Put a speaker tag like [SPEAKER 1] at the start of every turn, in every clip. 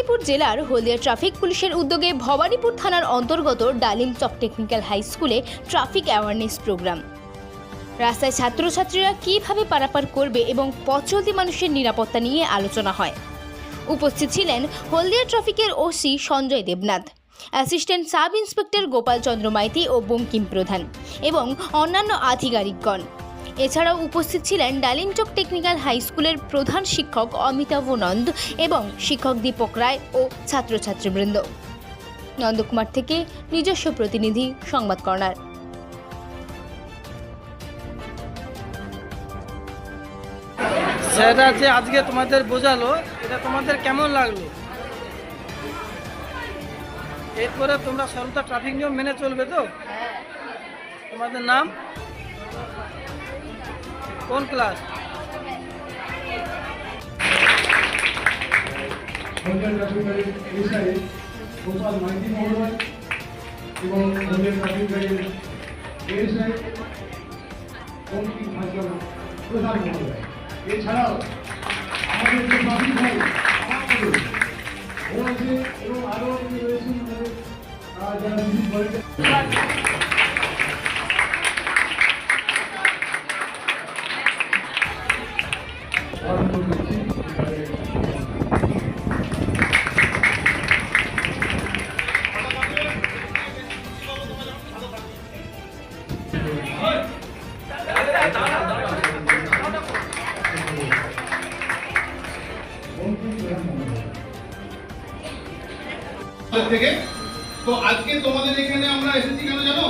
[SPEAKER 1] মেদিনীপুর জেলার হলদিয়া ট্রাফিক পুলিশের উদ্যোগে ভবানীপুর থানার অন্তর্গত ডালিম চক টেকনিক্যাল হাই স্কুলে ট্রাফিক অ্যাওয়ারনেস প্রোগ্রাম। রাস্তায় ছাত্রছাত্রীরা কীভাবে পারাপার করবে এবং পথ চলতি মানুষের নিরাপত্তা নিয়ে আলোচনা হয়। উপস্থিত ছিলেন হলদিয়া ট্রাফিকের OC Sanjay Debnath, assistant sub inspector Gopal Chandra Maity ও বঙ্কিম প্রধান এবং অন্যান্য আধিকারিকগণ। এছাড়াও উপস্থিত ছিলেন ডালিমচক টেকনিক্যাল হাই স্কুলের প্রধান শিক্ষক অমিতাভ নন্দ এবং শিক্ষক দীপক রায় ও ছাত্রছাত্রীবৃন্দ। নন্দকুমার থেকে নিজস্ব প্রতিনিধি, সংবাদ কর্নার।
[SPEAKER 2] যে আজকে তোমাদের বোঝালো, এটা তোমাদের কেমন লাগল? এরপরে তোমরা সর্বদা ট্রাফিক নিয়ম মেনে চলবে তো? তোমাদের নাম? কোন ক্লাস?
[SPEAKER 3] এছাড়াও আমাদের যে ভাই আছে এবং আরও রয়েছেন যারা
[SPEAKER 4] আমাদের থেকে। তো আজকে তোমাদের এখানে আমরা এসেছি কেন জানো?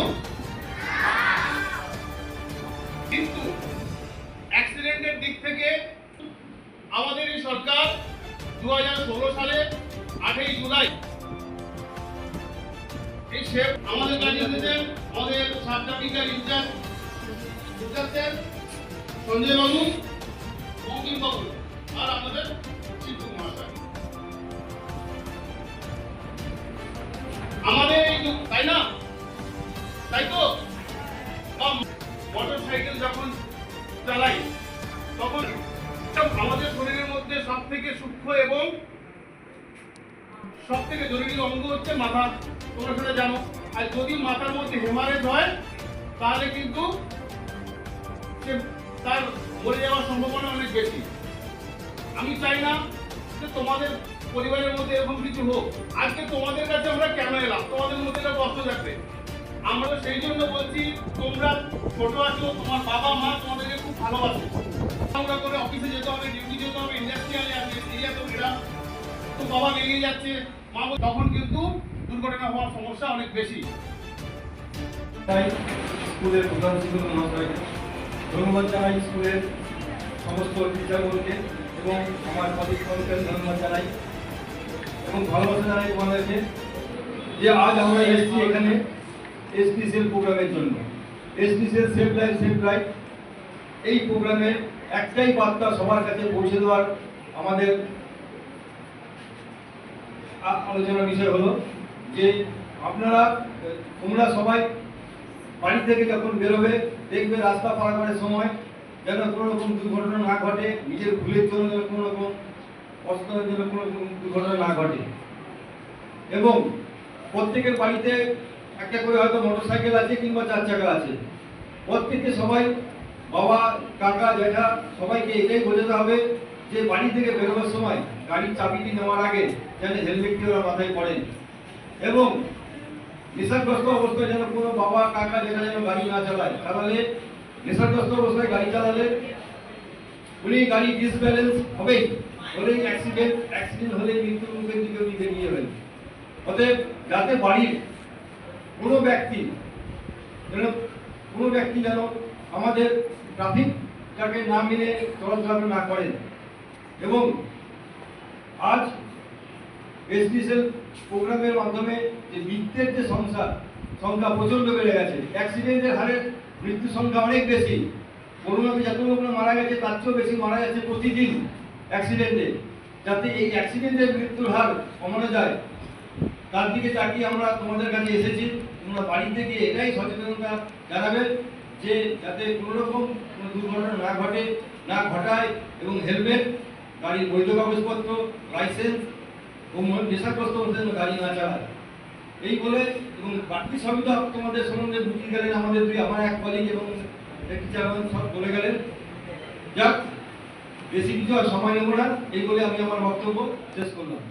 [SPEAKER 4] কিন্তু অ্যাক্সিডেন্টের দিক থেকে আমাদের এই সরকার দু সালে আঠেই জুলাই এই আমাদের কাছে এসেছেন আমাদের ইনচার্জ সঞ্জয় বাবু বঙ্কিম বাবু, আর আমাদের তাই তো? মোটর সাইকেল যখন চালাই, তখন আমাদের শরীরের মধ্যে সব থেকে সূক্ষ্ম এবং সব থেকে জরুরি অঙ্গ হচ্ছে মাথা। তোমরা সেটা জানো। আর যদি মাথার মধ্যে হেমারেজ হয়, তাহলে কিন্তু সে তার মরে যাওয়ার সম্ভাবনা অনেক বেশি। আমি চাই না যে তোমাদের পরিবারের মধ্যে এরকম কিছু হোক। আজকে তোমাদের কাছে আমরা কেন এলাম? তোমাদের মধ্যে একটা কষ্ট থাকবে। আমরা সেই জন্য বলছি, তোমরা ছোট আছো, তোমার বাবা মা তোমাদেরকে খুব ভালোবাসে। আমরা করে অফিসে যেতে হবে ডিউটি যেতে হবে ইন্ডাস্ট্রিয়ালে আছে এরিয়া তো এরা তো বাবা বেরিয়ে যাচ্ছে, মা তখন কিন্তু দুর্ঘটনা হওয়ার সমস্যা অনেক বেশি।
[SPEAKER 3] তাই স্কুলের প্রধান শিক্ষক মহাশয়কে ধন্যবাদ জানাই স্কুলের সমস্ত টিচারগুলোকে এবং আমার কলিগকে ধন্যবাদ জানাই এবং ভালোবাসা জানাই তোমাদেরকে যে আজ আমরা এসেছি এখানে। এসপিসিএল প্রোগ্রামের জন্য। SPCL safe life safe life এই প্রোগ্রামের একটাই বার্তা সবার কাছে পৌঁছে দেওয়ার আমাদের আলোচনার বিষয় হলো যে আপনারা, তোমরা সবাই বাড়ি থেকে যখন বেরোবে, দেখবে রাস্তা পারাপারের সময় যেন কোনো রকম দুর্ঘটনা না ঘটে, নিজের ভুলের জন্য যেন কোনো রকম অসুবিধার জন্য কোনো রকম দুর্ঘটনা না ঘটে। এবং প্রত্যেকের বাড়িতে একটা করে হয়তো মোটর সাইকেল আছে কিংবা চার চাকা আছে। প্রত্যেককে সবাই বাবা, কাকা জ্যাঠা সবাইকে এটাই বোঝাতে হবে যে বাড়ি থেকে বেরোবার সময় গাড়ির চাবিটি নেওয়ার আগে যেন হেলমেটটি ওরা মাথায় পড়েন এবং নেশাগ্রস্ত অবস্থায় যেন কোনো বাবা, কাকা যেটা যেন গাড়ি না চালায় চালালে নেশাগ্রস্ত অবস্থায় গাড়ি চালালে উনি গাড়ি ডিসব্যালেন্স হবেই, হলেই অ্যাক্সিডেন্ট অ্যাক্সিডেন্ট হলে মৃত্যুর মুখের দিকে উনি বেরিয়ে যাবেন। অতএব যাতে বাড়ির কোনো ব্যক্তি যেন কোনো ব্যক্তি যেন আমাদের ট্রাফিকটাকে না মেনে চলাচল না করেন এবং আজ এসডিসেল প্রোগ্রামের মাধ্যমে যে মৃত্যুর যে সংখ্যা সংখ্যা প্রচণ্ড বেড়ে গেছে। অ্যাক্সিডেন্টের হারের মৃত্যু সংখ্যা অনেক বেশি। করোনাতে যত লোক মারা গেছে, তার চেয়েও বেশি মারা যাচ্ছে প্রতিদিন অ্যাক্সিডেন্টে। যাতে এই অ্যাক্সিডেন্টের মৃত্যুর হার কমানো যায় তার দিকে তাকিয়ে আমরা তোমাদের কাছে এসেছি। তোমরা বাড়ি থেকে এটাই সচেতনতা জানাবে যে যাতে কোনো রকম কোনো দুর্ঘটনা না ঘটে, না ঘটায় এবং হেলমেট গাড়ির বৈধ কাগজপত্র লাইসেন্স ও নেশাগ্রস্ত হতে গাড়ি না চালায়। এই বলে এবং বাকি সবই তো তোমাদের সম্বন্ধে বুঝিয়ে গেলেন আমাদের দুই, আমার এক কলিগ এবং চেয়ারম্যান সব বলে গেলেন। যাক, বেশি কিছু আর সময় নেব না, এই বলে আমি আমার বক্তব্য শেষ করলাম।